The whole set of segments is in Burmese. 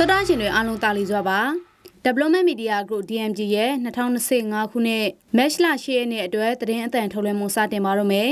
တော်တာရှင်တွေအားလုံးတာလီစွာပါ Development Media Group DMG ရဲ့2025ခုနှစ် Match လ10ရက်နေ့အတွက်သတင်းအသံထုတ်လွှင့်မှုစတင်ပါတော့မယ်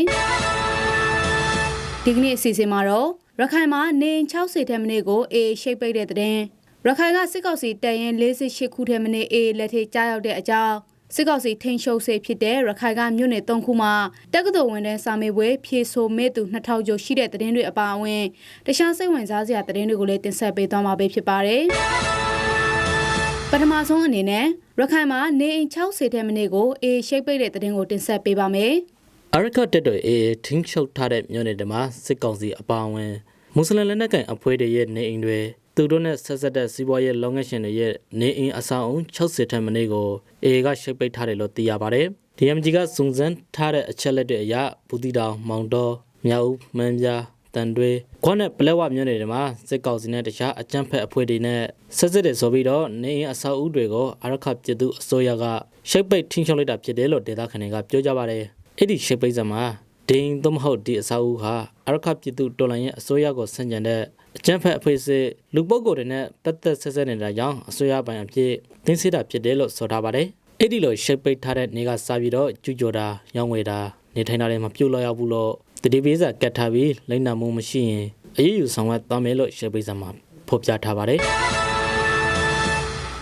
ဒီကနေ့အစီအစဉ်မှာတော့ရခိုင်မှာနေအိမ်60ထက်မနည်းကိုအေးရှိတ်ပိတ်တဲ့သတင်းရခိုင်ကစစ်ကောက်စီတန်ရင်48ခုထက်မနည်းအေးလက်ထိကြားရောက်တဲ့အကြောင်း စစ်ကောက်စီထိန်ရှုပ်စေဖြစ်တဲ့ရခိုင်ကမြို့နယ်၃ခုမှာတက္ကသိုလ်ဝန်ထမ်းစာမေးပွဲဖြေဆိုမဲ့သူ2000ကျော်ရှိတဲ့သတင်းတွေအပါအဝင်တခြားစိတ်ဝင်စားစရာသတင်းတွေကိုလည်းတင်ဆက်ပေးသွားမှာပဲဖြစ်ပါတယ်။ပထမဆုံးအနေနဲ့ရခိုင်မှာနေအိမ်60ထက်မနည်းကိုအေးရှိတ်ပိတ်တဲ့သတင်းကိုတင်ဆက်ပေးပါမယ်။အရကတက်တော်အေးထင်းချုပ်ထားတဲ့မြို့နယ်တွေမှာစစ်ကောင်စီအပါအဝင်မွတ်စလင်လက်နက်ကိုင်အဖွဲ့တွေရဲ့နေအိမ်တွေ သူတို့နဲ့ဆက်ဆက်တဲ့စီးပွားရေးလုပ်ငန်းရှင်တွေရဲ့နေအိမ်အဆောင်အုံ60ထက်မနည်းကိုအေးကရှိတ်ပိတ်ထားတယ်လို့သိရပါတယ်။ DMG ကစုံစမ်းထားတဲ့အချက်လက်တွေအရဘူးတီတောင်မောင်တော်မြောက်ဦးမန်းပြားတန်တွေခွန်းနဲ့ပလက်ဝမြို့နယ်တွေမှာစစ်ကောင်စီနဲ့တခြားအကြမ်းဖက်အဖွဲ့တွေနဲ့ဆက်စစ်တယ်ဆိုပြီးတော့နေအိမ်အဆောက်အဦတွေကိုအရခပြည်သူအစိုးရကရှိတ်ပိတ်ထင်းချုပ်လိုက်တာဖြစ်တယ်လို့ဒေသခံတွေကပြောကြပါတယ်။အဲ့ဒီရှိတ်ပိတ်စမှာ ဒိန်သို့မဟုတ်ဒီအဆောက်အဦဟာအရခပြည်သူတော်လှန်ရေးအစိုးရကိုဆန့်ကျင်တဲ့အကြမ်းဖက်အဖွဲ့အစည်းလူပုဂ္ဂိုလ်တွေနဲ့ပတ်သက်ဆက်ဆက်နေတာကြောင့်အစိုးရပိုင်းအဖြစ်တင်းစစ်တာဖြစ်တယ်လို့ဆိုထားပါတယ်။အဲ့ဒီလိုရှိတ်ပိတ်ထားတဲ့နေကစပြီးတော့ကျူးကျော်တာရောင်းဝယ်တာနေထိုင်တာတွေမပြုတ်လောက်ရဘူးလို့တတိပေးစာကတ်ထားပြီးလိမ့်နာမှုမရှိရင်အရေးယူဆောင်ရွက်သွားမယ်လို့ရှိတ်ပိတ်စာမှာဖော်ပြထားပါတယ်။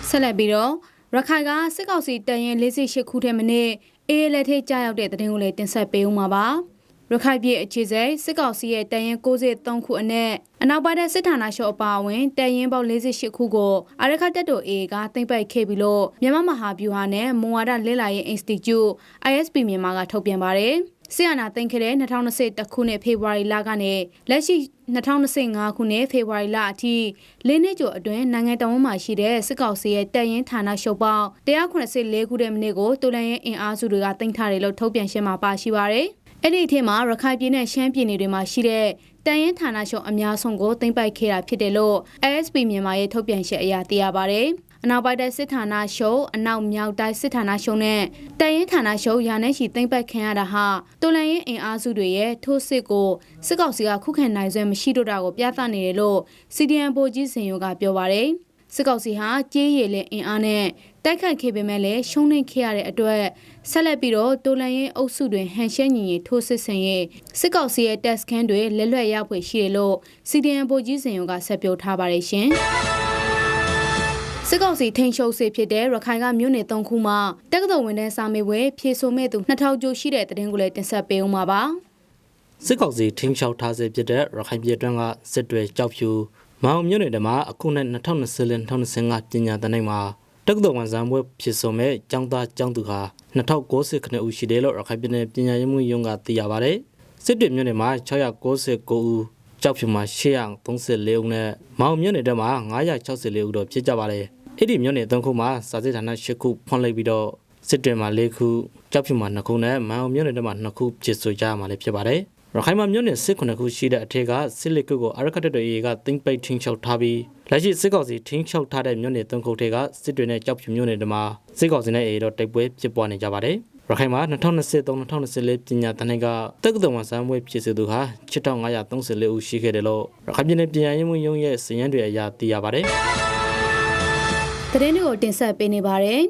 ဆက်လက်ပြီးတော့ရခိုင်ကစစ်ကောင်စီတန်ရင်48ခုထက်မနည်းအေးလက်ထိတ်ကြားရောက်တဲ့သတင်းကိုလည်းတင်ဆက်ပေးဦးမှာပါ ရခိုင်ပြည်အခြေစိစစ်ကောင်စီရဲ့တန်ရင်63ခုအနက်အနောက်ပိုင်းတဲ့စစ်ဌာနချုပ်အပါအဝင်တန်ရင်ပေါင်း48ခုကိုအရခတက်တိုအေကသိမ့်ပိုက်ခဲ့ပြီးလို့မြန်မာမဟာဗျူဟာနဲ့မွန်ဝါဒလစ်လာရေး Institute ISP မြန်မာကထုတ်ပြန်ပါတယ်ဆီယနာသိန်းခဲ့တဲ့2021ခုနှစ်ဖေဖော်ဝါရီလကနေလက်ရှိ2025ခုနှစ်ဖေဖော်ဝါရီလအထိလေးနှစ်ကျော်အတွင်းနိုင်ငံတော်မှာရှိတဲ့စစ်ကောင်စီရဲ့တပ်ရင်းဌာနရှုပ်ပေါင်း184ခုတဲ့မိနစ်ကိုတူလန်ရဲ့အင်အားစုတွေကတင်ထားတယ်လို့ထုတ်ပြန်ရှင်းမှာပါရှိပါတယ်။ အဲ့ဒီအထက်မှာရခိုင်ပြည်နယ်ရှမ်းပြည်နယ်တွေမှာရှိတဲ့တန်ရင်ဌာနချုပ်အများဆုံးကိုတင်ပိုက်ခဲ့တာဖြစ်တယ်လို့ ASP မြန်မာရဲ့ထုတ်ပြန်ချက်အရသိရပါတယ်။အနောက်ပိုင်းတိုင်းစစ်ဌာနချုပ်အနောက်မြောက်တိုင်းစစ်ဌာနချုပ်နဲ့တန်ရင်ဌာနချုပ်ရာနဲ့ချီသိမ့်ပတ်ခံရတာဟာတိုလန်ရင်အင်အားစုတွေရဲ့ထိုးစစ်ကိုစစ်ကောင်စီကခုခံနိုင်စွမ်းမရှိတော့တာကိုပြသနေတယ်လို့ CDN ဗိုလ်ကြီးစင်ယောကပြောပါတယ် စစ်ကောင်စီဟာကြေးရည်လင်းအင်အားနဲ့တိုက်ခိုက်ခဲ့ပေမဲ့လည်းရှုံးနိမ့်ခဲ့ရတဲ့အတွက်ဆက်လက်ပြီးတော့တိုလန်ရင်အုပ်စုတွင်ဟန်ရှဲညီညီထိုးစစ်ဆင်ရေးစစ်ကောင်စီရဲ့တက်စခန်းတွေလက်လွတ်ရဖွယ်ရှိတယ်လို့ CDN ဗိုလ်ကြီးစင်ယောကဆက်ပြောထားပါတယ်ရှင်စစ်ကောင်စီထိန်ရှုပ်စေဖြစ်တဲ့ရခိုင်ကမြို့နယ်၃ခုမှာတက္ကသိုလ်ဝန်ထမ်းစာမေးပွဲဖြေဆိုမဲ့သူ2000ကျော်ရှိတဲ့တရင်ကိုလည်းတင်ဆက်ပေးအောင်ပါပါစစ်ကောင်စီထင်းချောက်ထားစေဖြစ်တဲ့ရခိုင်ပြည်တွင်းကစစ်တွေကြောက်ဖြူ မောင်မြို့နယ်တမှာအခုနှစ်2020-2025ပညာသင်နိုင်မှာတက္ကသိုလ်ဝန်ဆောင်ပွဲဖြစ်ဆိုမဲ့ကျောင်းသားကျောင်းသူဟာ2090ခန့်ဦးရှိတယ်လို့ရခိုင်ပြည်နယ်ပညာရေးမှုရုံးကသိရပါတယ်စစ်တွေမြို့နယ်မှာ699ဦးကြောက်ဖြူမှာ834ဦးနဲ့မောင်မြို့နယ်ထဲမှာ964ဦးတော့ဖြစ်ကြပါတယ်အဲ့ဒီမြို့နယ်၃ခုမှာစာစစ်ဌာန၈ခုဖွင့်လိုက်ပြီးတော့စစ်တွေမှာ၄ခုကြောက်ဖြူမှာ၂ခုနဲ့မောင်မြို့နယ်ထဲမှာ၂ခုဖြစ်ဆိုကြမှာလည်းဖြစ်ပါတယ် ရခိုင်မှာမြို့နယ်စစ်ခုနှစ်ခုရှိတဲ့အထက်ကစစ်လက်ကုတ်ကိုအရခတ်တော်ရေကတင်းပိတ်ထင်းချုပ်ထားပြီးလက်ရှိစစ်ကောင်စီထင်းချုပ်ထားတဲ့မြို့နယ်သုံးခုထဲကစစ်တွေနဲ့ကြောက်ဖြူမြို့နယ်တွေမှာစစ်ကောင်စီနဲ့အေတော့တိုက်ပွဲဖြစ်ပွားနေကြပါတယ်ရခိုင်မှာ2023-2024ပညာတန်းကတက္ကသိုလ်ဝန်ဆောင်မှုဖြစ်စေသူဟာ6534ဦးရှိခဲ့တယ်လို့ရခိုင်ပြည်နယ်ပညာရေးမှုရုံးရဲ့စည်ရန်တွေအရသိရပါတယ်သတင်းတွေကိုတင်ဆက်ပေးနေပါတယ်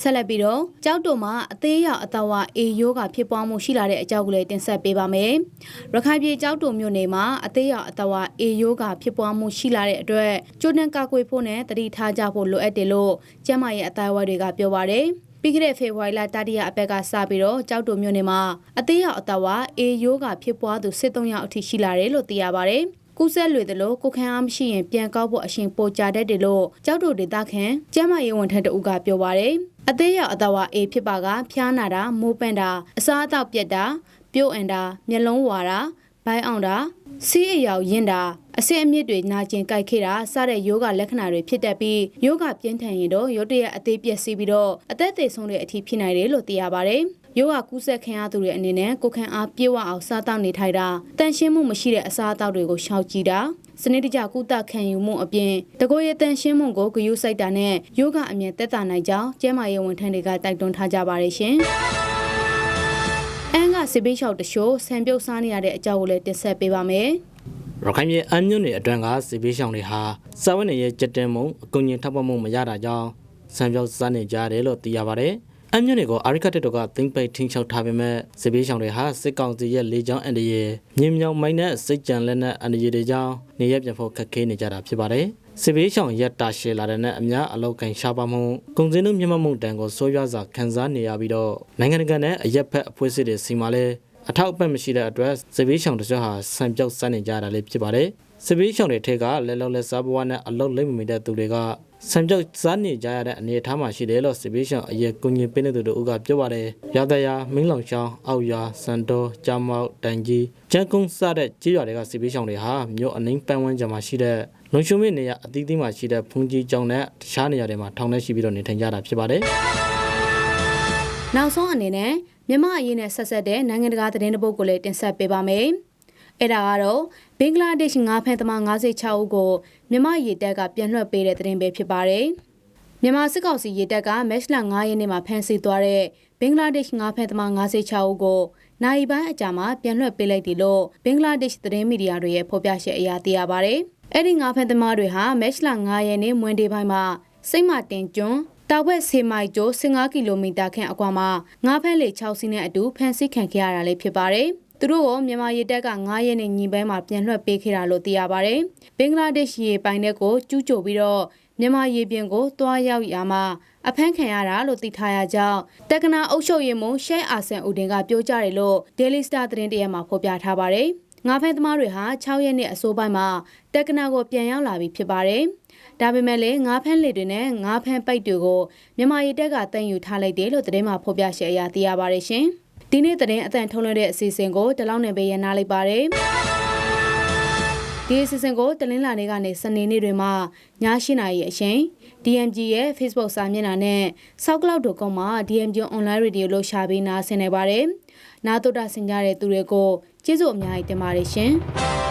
ဆက်လက်ပြီးတော့ကြောက်တုံမှာအသေးရအတဝအေယောဂဖြစ်ပွားမှုရှိလာတဲ့အကြောင်းကိုလည်းတင်ဆက်ပေးပါမယ်။ရခိုင်ပြည်ကြောက်တုံမြို့နယ်မှာအသေးရအတဝအေယောဂဖြစ်ပွားမှုရှိလာတဲ့အတွက်ကျိုးနှံကာကွယ်ဖို့နဲ့တတိထားကြဖို့လိုအပ်တယ်လို့ကျန်းမာရေးအတိုင်းအဝိုင်းတွေကပြောပါရယ်။ပြီးခဲ့တဲ့ဖေဖော်ဝါရီလတတိယအပက်ကစပြီးတော့ကြောက်တုံမြို့နယ်မှာအသေးရအတဝအေယောဂဖြစ်ပွားသူ73ယောက်အထိရှိလာတယ်လို့သိရပါရယ်။ ကူးဆက်လွေတယ်လို့ကိုခန်းအားမရှိရင်ပြန်ကောက်ဖို့အရှင်ပိုကြတတ်တယ်လို့ကြောက်တို့ဒေတာခန်ကျမ်းမာရေးဝန်ထမ်းတဦးကပြောပါရယ်အသေးရအတဝအေဖြစ်ပါကဖျားနာတာမိုးပန့်တာအစားအသောက်ပြက်တာပြုတ်အန်တာမျက်လုံးဝါတာဘိုင်းအောင်တာစီးအယောင်ရင်တာအဆင့်အမြင့်တွေနာကျင်ကြိုက်ခဲ့တာစတဲ့ယောဂလက္ခဏာတွေဖြစ်တတ်ပြီးယောဂပြင်းထန်ရင်တော့ရုတ်တရက်အသေးပြက်စီးပြီးတော့အသက်သေဆုံးတဲ့အထိဖြစ်နိုင်တယ်လို့သိရပါတယ် ယောဂကူးဆက်ခံရသူတွေအနေနဲ့ကိုခန့်အားပြေဝအောင်စားတောက်နေထိုင်တာတန်ရှင်းမှုမရှိတဲ့အစားအသောက်တွေကိုရှောင်ကြည့်တာစနစ်တကျကုသခံယူမှုအပြင်တကိုယ်ရတန်ရှင်းမှုကိုဂရုစိုက်တာနဲ့ယောဂအမြင်သက်သာနိုင်ကြောင်းကျန်းမာရေးဝန်ထမ်းတွေကတိုက်တွန်းထားကြပါတယ်ရှင်။အန်ကစစ်ဘေးချောက်တရှိုးဆံပြုတ်စားနေရတဲ့အကြောင်းကိုလည်းတင်ဆက်ပေးပါမယ်။ရခိုင်ပြည်အမ်းမြို့နယ်အတွင်းကစစ်ပေးဆောင်တွေဟာစာဝတ်နေရဲ့ကြက်တင်မှုအကူအညီထောက်ပံ့မှုမရတာကြောင့်ဆံပြောက်စားနေကြတယ်လို့သိရပါတယ်။ အမ်းမြို့နယ်ကိုအာရိကတက်တော်ကသိမ့်ပိတ်ထင်းချောက်ထားပေမဲ့စစ်ပေးဆောင်တွေဟာစစ်ကောင်စီရဲ့လေကြောင်းအန်ဒီရဲ့မြင်းမြောင်မိုင်းနဲ့စိတ်ကြံလက်နဲ့အန်ဒီတွေကြောင့်နေရပြန်ဖို့ခက်ခဲနေကြတာဖြစ်ပါတယ်။စစ်ပေးဆောင်ရက်တာရှည်လာတဲ့နဲ့အများအလောက်ကန်ရှားပါမှုကုန်စည်နှုန်းမြင့်မားမှုတန်ကိုဆိုးရွားစွာခံစားနေရပြီးတော့နိုင်ငံတကာနဲ့အရက်ဖက်အဖွဲ့အစည်းတွေစီမှာလဲအထောက်အပံ့မရှိတဲ့အတွက်စစ်ပေးဆောင်တချို့ဟာဆံပြောက်စမ်းနေကြတာလည်းဖြစ်ပါတယ်။စစ်ပေးဆောင်တွေထက်ကလဲလောက်လဲစားဘဝနဲ့အလောက်လိမ့်မမီတဲ့သူတွေက ဆံပြောက်စားနေကြရတဲ့အနေအထားမှာရှိတယ်လို့စစ်ပေးဆောင်အရက်ကုညင်ပေးနေသူတို့ကပြောပါတယ်။ရသယာမင်းလောင်ချောင်းအောက်ရွာစန်တော်ကြာမောက်တန်ကြီးကျန်းကုန်းစတဲ့ကြေးရွာတွေကစစ်ပေးဆောင်တွေဟာမြို့အနှင်းပန်းဝန်းကျင်မှာရှိတဲ့လုံရှုံမင်းနေရအသီးသီးမှာရှိတဲ့ဖုန်ကြီးကျောင်းနဲ့တခြားနေရာတွေမှာထောင်ထဲရှိပြီးတော့နေထိုင်ကြတာဖြစ်ပါတယ်။နောက်ဆုံးအနေနဲ့မြန်မာအရေးနဲ့ဆက်ဆက်တဲ့နိုင်ငံတကာသတင်းတစ်ပုဒ်ကိုလည်းတင်ဆက်ပေးပါမယ်။ အဲ့ဒါကတော့ဘင်္ဂလားဒေ့ရှ်ငါးဖမ်းသမား96ဦးကိုမြန်မာရေတပ်ကပြန်လွှတ်ပေးတဲ့သတင်းပဲဖြစ်ပါတယ်။မြန်မာစစ်ကောင်စီရေတပ်ကမက်လ9ရက်နေ့မှာဖမ်းဆီးသွားတဲ့ဘင်္ဂလားဒေ့ရှ်ငါးဖမ်းသမား96ဦးကိုနိုင်ပိုင်းအကြာမှာပြန်လွှတ်ပေးလိုက်တယ်လို့ဘင်္ဂလားဒေ့ရှ်သတင်းမီဒီယာတွေရဲ့ဖော်ပြချက်အရသိရပါတယ်။အဲ့ဒီငါးဖမ်းသမားတွေဟာမက်လ9ရက်နေ့မွန်းဒေးပိုင်းမှာစိတ်မတင်ကျွန်းတောက်ဘက်ဆေမိုင်ကျိုး15ကီလိုမီတာခန့်အကွာမှာငါးဖမ်းလေ6စီးနဲ့အတူဖမ်းဆီးခံခဲ့ရတာလည်းဖြစ်ပါတယ်။ သူတို့ကိုမြန်မာရေတပ်က9ရက်နေ့ညီပန်းမှာပြန်လွှတ်ပေးခဲ့တာလို့သိရပါတယ်။ဘင်္ဂလားဒေ့ရှ်ရေပိုင်တဲ့ကိုကျူးကျော်ပြီးတော့မြန်မာရေပြင်ကိုတွားရောက်ရာမှာအဖမ်းခံရတာလို့သိထားရကြောင်းတက္ကနာအုပ်ချုပ်ရေးမှူးရှဲအာဆန်ဦးတင်ကပြောကြားတယ်လို့ Daily Star သတင်းတရက်မှာဖော်ပြထားပါတယ်။ငါးဖမ်းသမားတွေဟာ6ရက်နေ့အစိုးပိုင်းမှာတက္ကနာကိုပြန်ရောက်လာပြီဖြစ်ပါတယ်။ဒါပေမဲ့လည်းငါးဖမ်းလေတွေနဲ့ငါးဖမ်းပိုက်တွေကိုမြန်မာရေတပ်ကတန်ယူထားလိုက်တယ်လို့သတင်းမှာဖော်ပြရှယ်အရသိရပါတယ်ရှင်။ ဒီနေ့သတင်းအတန်ထုတ်လွှင့်တဲ့အစီအစဉ်ကိုတလောက်နဲ့ပဲရနာလိုက်ပါတယ်။ဒီအစီအစဉ်ကိုတလင်းလာနေကနေစနေနေ့တွေမှာည8:00နာရီအချိန် DMG ရဲ့ Facebook စာမျက်နှာနဲ့ SoundCloud.com မှာ DMG Online Radio လို့ရှာပြီးနားဆင်နေပါတယ်။နားတော်တာဆင်ကြတဲ့သူတွေကိုကျေးဇူးအများကြီးတင်ပါတယ်ရှင်။